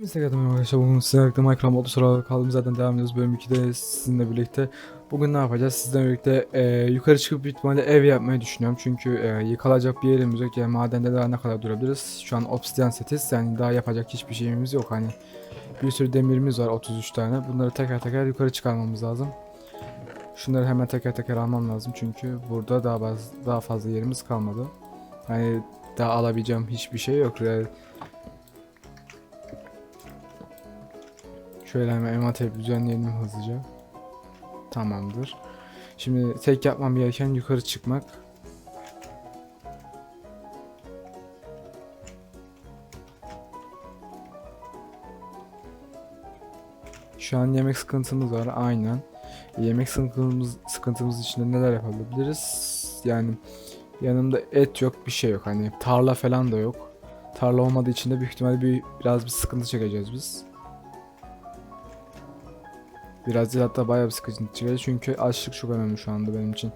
Instagram'da arkadaşlar bugün sizlerle Minecraft modu sonra kaldığımız zaten devam ediyoruz bölüm 2'de sizinle birlikte. Bugün ne yapacağız? Sizlerle birlikte e, yukarı çıkıp büyük ihtimalle ev yapmayı düşünüyorum. Çünkü e, yıkılacak bir yerimiz yok. Yani madende daha ne kadar durabiliriz? Şu an obsidian setiz. Yani daha yapacak hiçbir şeyimiz yok. Hani bir sürü demirimiz var 33 tane. Bunları teker teker yukarı çıkarmamız lazım. Şunları hemen teker teker almam lazım. Çünkü burada daha, baz, daha fazla yerimiz kalmadı. Hani daha alabileceğim hiçbir şey yok. Yani Şöyle hemen envanteri düzenleyelim hızlıca. Tamamdır. Şimdi tek yapmam gereken yukarı çıkmak. Şu an yemek sıkıntımız var aynen. Yemek sıkıntımız, sıkıntımız için de neler yapabiliriz? Yani yanımda et yok bir şey yok. Hani tarla falan da yok. Tarla olmadığı için de büyük ihtimalle bir, biraz bir sıkıntı çekeceğiz biz. Biraz değil hatta bayağı bir sıkıntı çekeceğiz çünkü açlık çok önemli şu anda benim için.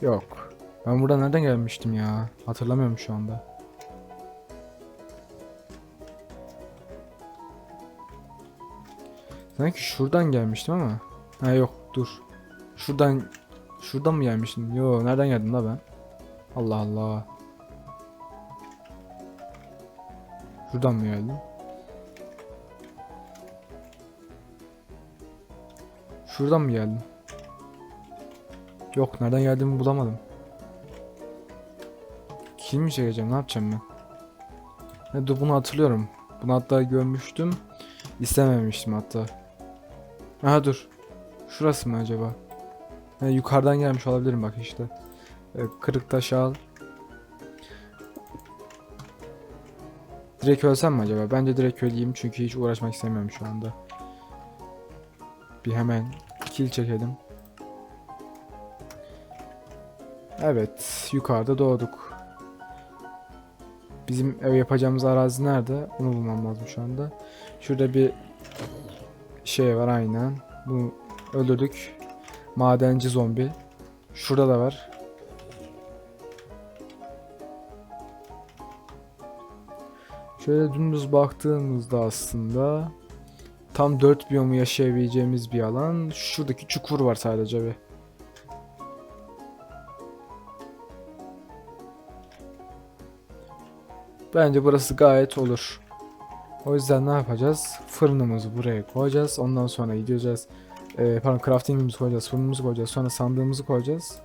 Yok. Ben burada nereden gelmiştim ya? Hatırlamıyorum şu anda. Sanki şuradan gelmiştim ama. Ha yok dur. Şuradan şuradan mı gelmiştim? Yo nereden geldim la ben? Allah Allah. Şuradan mı geldim? Şuradan mı geldim? Yok nereden geldiğimi bulamadım. Kim mi çekeceğim ne yapacağım ben? Ha, dur bunu hatırlıyorum. Bunu hatta görmüştüm. İstememiştim hatta. Aha dur. Şurası mı acaba? Ha, yukarıdan gelmiş olabilirim bak işte. Ee, kırık taş al. Direkt ölsem mi acaba? Bence direkt öleyim çünkü hiç uğraşmak istemiyorum şu anda. Bir hemen kill çekelim. Evet, yukarıda doğduk. Bizim ev yapacağımız arazi nerede? Onu bulmam lazım şu anda. Şurada bir şey var aynen. Bunu öldürdük. Madenci zombi. Şurada da var. Şöyle dümdüz baktığımızda aslında tam 4 biyomu yaşayabileceğimiz bir alan. Şuradaki çukur var sadece bir. Bence burası gayet olur. O yüzden ne yapacağız? Fırınımızı buraya koyacağız. Ondan sonra gideceğiz. Ee, pardon craftingimizi koyacağız. Fırınımızı koyacağız. Sonra sandığımızı koyacağız.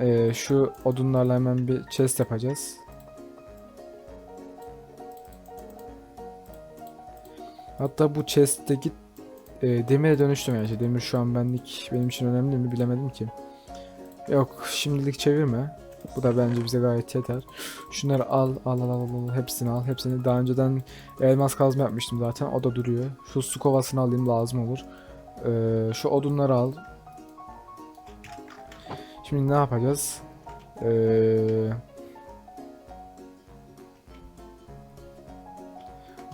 Ee, şu odunlarla hemen bir chest yapacağız. Hatta bu chest'teki e, demire dönüştüm yani. Demir şu an benlik benim için önemli mi bilemedim ki. Yok şimdilik çevirme. Bu da bence bize gayet yeter. Şunları al al al al al hepsini al. Hepsini daha önceden elmas kazma yapmıştım zaten. O da duruyor. Şu su kovasını alayım lazım olur. Ee, şu odunları al. Şimdi ne yapacağız? Ee,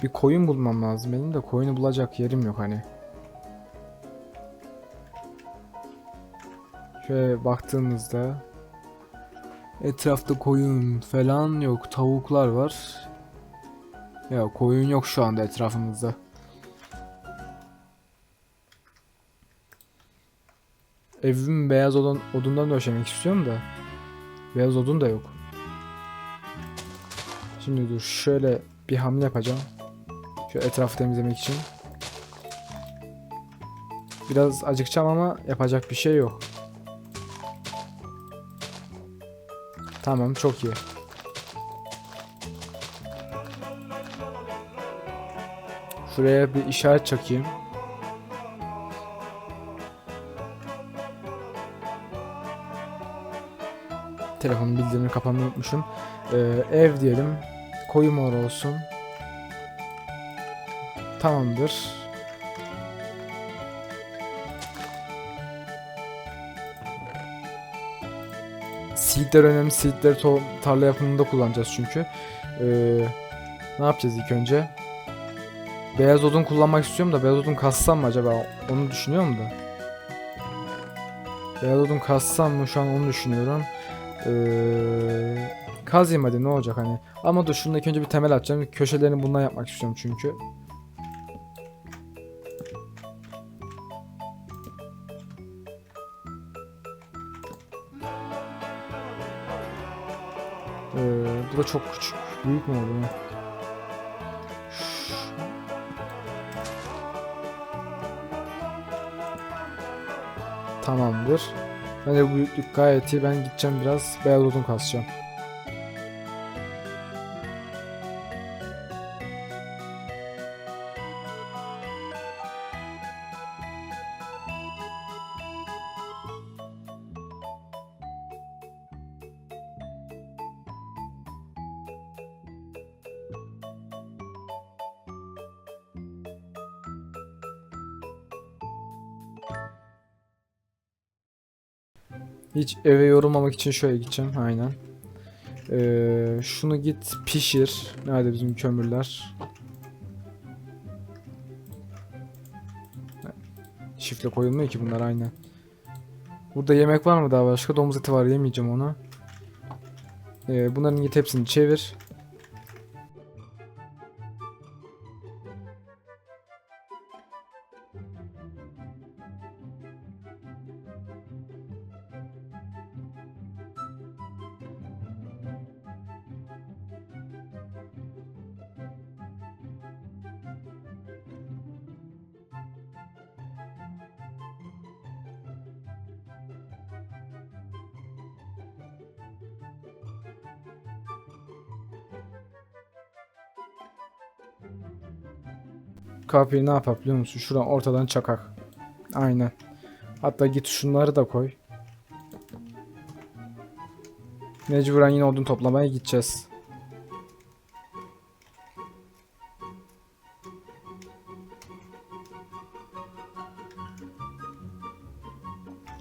bir koyun bulmam lazım benim de koyunu bulacak yerim yok hani. Şöyle baktığımızda etrafta koyun falan yok. Tavuklar var. Ya koyun yok şu anda etrafımızda. Evim beyaz odun, odundan döşemek istiyorum da beyaz odun da yok. Şimdi dur şöyle bir hamle yapacağım. Şu etrafı temizlemek için. Biraz acıkacağım ama yapacak bir şey yok. Tamam çok iyi. Şuraya bir işaret çakayım. Telefonun bildirimini kapamayı unutmuşum. Ee, ev diyelim. Koyu mor olsun. Tamamdır. Seedler önemli. Seedleri tarla yapımında kullanacağız çünkü. Ee, ne yapacağız ilk önce? Beyaz odun kullanmak istiyorum da beyaz odun kassam mı acaba? Onu düşünüyorum da. Beyaz odun kassam mı şu an onu düşünüyorum. Ee, Kazayım hadi ne olacak hani. Ama dur şundaki önce bir temel atacağım. Köşelerini bundan yapmak istiyorum çünkü. Da çok küçük. Büyük mü oldu? Tamamdır. Bence bu büyüklük gayet iyi. Ben gideceğim biraz beyaz odun kasacağım. Hiç eve yorulmamak için şöyle gideceğim. Aynen. Ee, şunu git pişir. Nerede bizim kömürler? Şifle koyulmuyor ki bunlar aynen. Burada yemek var mı daha başka? Domuz eti var yemeyeceğim onu. Ee, bunların git hepsini çevir. Kapıyı ne yapar biliyor musun? Şuradan ortadan çakak. Aynen. Hatta git şunları da koy. Mecburen yine odun toplamaya gideceğiz.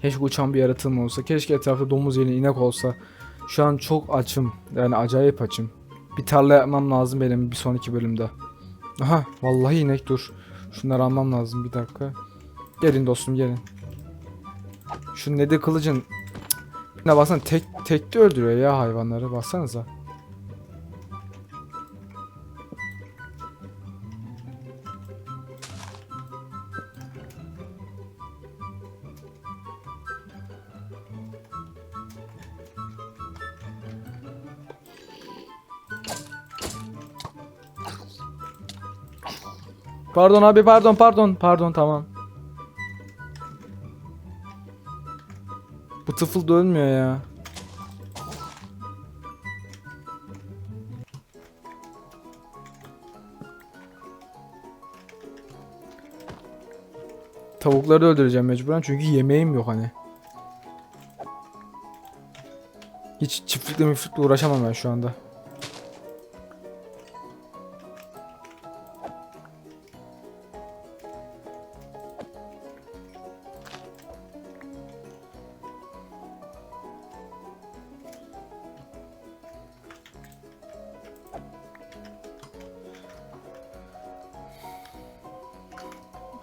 Keşke uçan bir yaratığım olsa. Keşke etrafta domuz yerine inek olsa. Şu an çok açım. Yani acayip açım. Bir tarla yapmam lazım benim bir sonraki bölümde. Aha vallahi inek dur. Şunları almam lazım bir dakika. Gelin dostum gelin. Şu nedi kılıcın ne baksana tek tekte öldürüyor ya hayvanları baksanıza. Pardon abi pardon pardon pardon tamam. Bu tıfıl da ölmüyor ya. Tavukları öldüreceğim mecburen çünkü yemeğim yok hani. Hiç çiftlikle müflikle uğraşamam ben şu anda.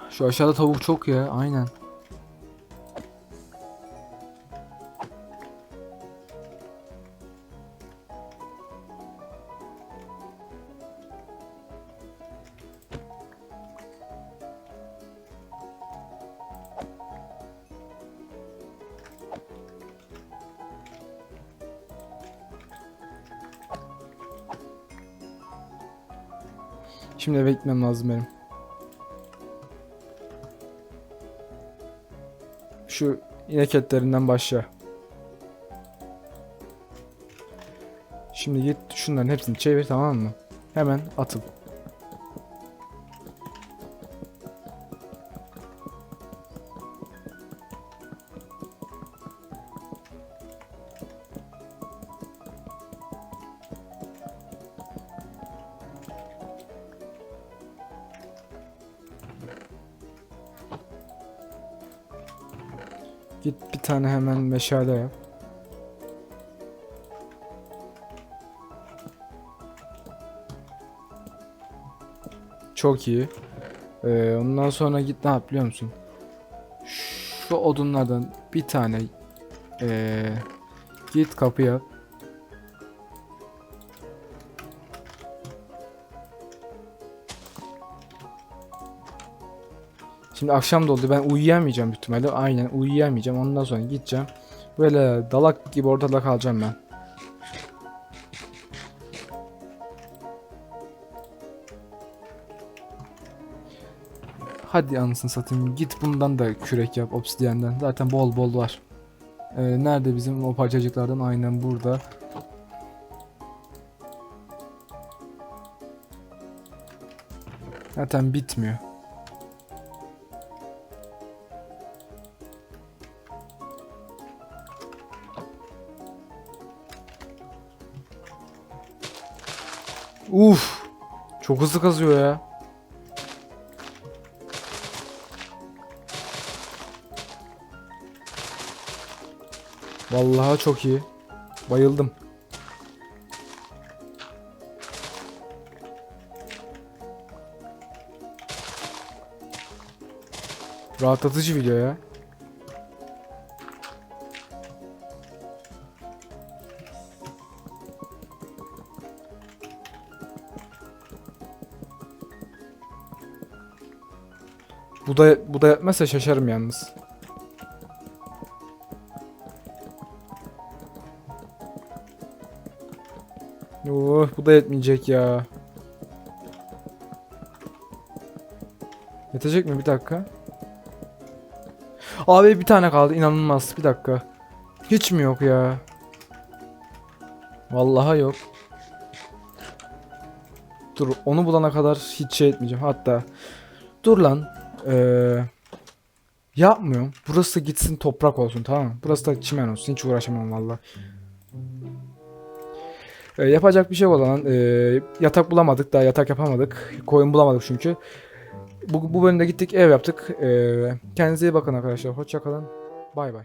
Şu aşağıda tavuk çok ya aynen. Şimdi eve lazım benim. Şu inek etlerinden başla. Şimdi git şunların hepsini çevir tamam mı? Hemen atıl. Git bir tane hemen meşale yap. Çok iyi. Ee, ondan sonra git ne yap biliyor musun? Şu odunlardan bir tane ee, git kapı yap. Şimdi akşam da oldu. Ben uyuyamayacağım büyük ihtimalle. Aynen uyuyamayacağım. Ondan sonra gideceğim. Böyle dalak gibi ortada kalacağım ben. Hadi anasını satayım. Git bundan da kürek yap obsidiyenden. Zaten bol bol var. Ee, nerede bizim o parçacıklardan? Aynen burada. Zaten bitmiyor. Uf. Çok hızlı kazıyor ya. Vallahi çok iyi. Bayıldım. Rahatlatıcı video ya. Bu da bu da yetmezse şaşarım yalnız. Oh, bu da yetmeyecek ya. Yetecek mi? Bir dakika. Abi bir tane kaldı. inanılmaz. Bir dakika. Hiç mi yok ya? Vallahi yok. Dur onu bulana kadar hiç şey etmeyeceğim. Hatta dur lan. Ee, yapmıyorum. Burası gitsin toprak olsun tamam mı? Burası da çimen olsun. Hiç uğraşamam vallahi. Ee, yapacak bir şey yok o zaman. Ee, yatak bulamadık daha yatak yapamadık. Koyun bulamadık çünkü. Bu, bu bölümde gittik ev yaptık. Ee, kendinize iyi bakın arkadaşlar. Hoşça kalın. Bay bay.